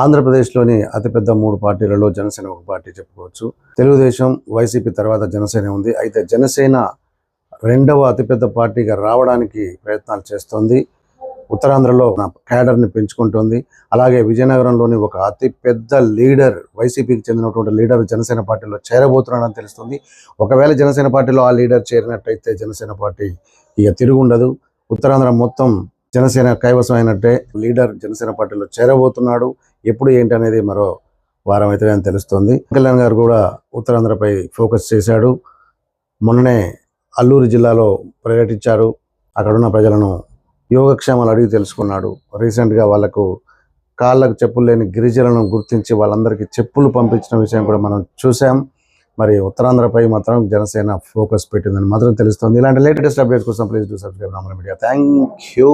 ఆంధ్రప్రదేశ్లోని అతిపెద్ద మూడు పార్టీలలో జనసేన ఒక పార్టీ చెప్పుకోవచ్చు. తెలుగుదేశం వైసీపీ తర్వాత జనసేన ఉంది. అయితే జనసేన రెండవ అతిపెద్ద పార్టీగా రావడానికి ప్రయత్నాలు చేస్తోంది. ఉత్తరాంధ్రలో క్యాడర్ని పెంచుకుంటోంది. అలాగే విజయనగరంలోని ఒక అతిపెద్ద లీడర్ వైసీపీకి చెందినటువంటి లీడర్ జనసేన పార్టీలో చేరబోతున్నాడని తెలుస్తుంది. ఒకవేళ జనసేన పార్టీలో ఆ లీడర్ చేరినట్టయితే జనసేన పార్టీ ఇక తిరుగుండదు ఉత్తరాంధ్ర మొత్తం జనసేన కైవసం అయినట్టే. లీడర్ జనసేన పార్టీలో చేరబోతున్నాడు. ఎప్పుడు ఏంటి అనేది మరో వారం అయితే తెలుస్తుంది. కళ్యాణ్ గారు కూడా ఉత్తరాంధ్రపై ఫోకస్ చేశాడు. మొన్ననే అల్లూరు జిల్లాలో పర్యటించారు. అక్కడున్న ప్రజలను యోగక్షేమాలు అడిగి తెలుసుకున్నాడు. రీసెంట్గా వాళ్ళకు కాళ్ళకు చెప్పులు లేని గిరిజనులను గుర్తించి వాళ్ళందరికీ చెప్పులు పంపించిన విషయం కూడా మనం చూసాం మరి ఉత్తరాంధ్రపై మాత్రం జనసేన ఫోకస్ పెట్టిందని మాత్రం తెలుస్తుంది. ఇలాంటి లేటెస్ట్ అప్డేట్స్ కోసం please do subscribe Namala media. Thank you.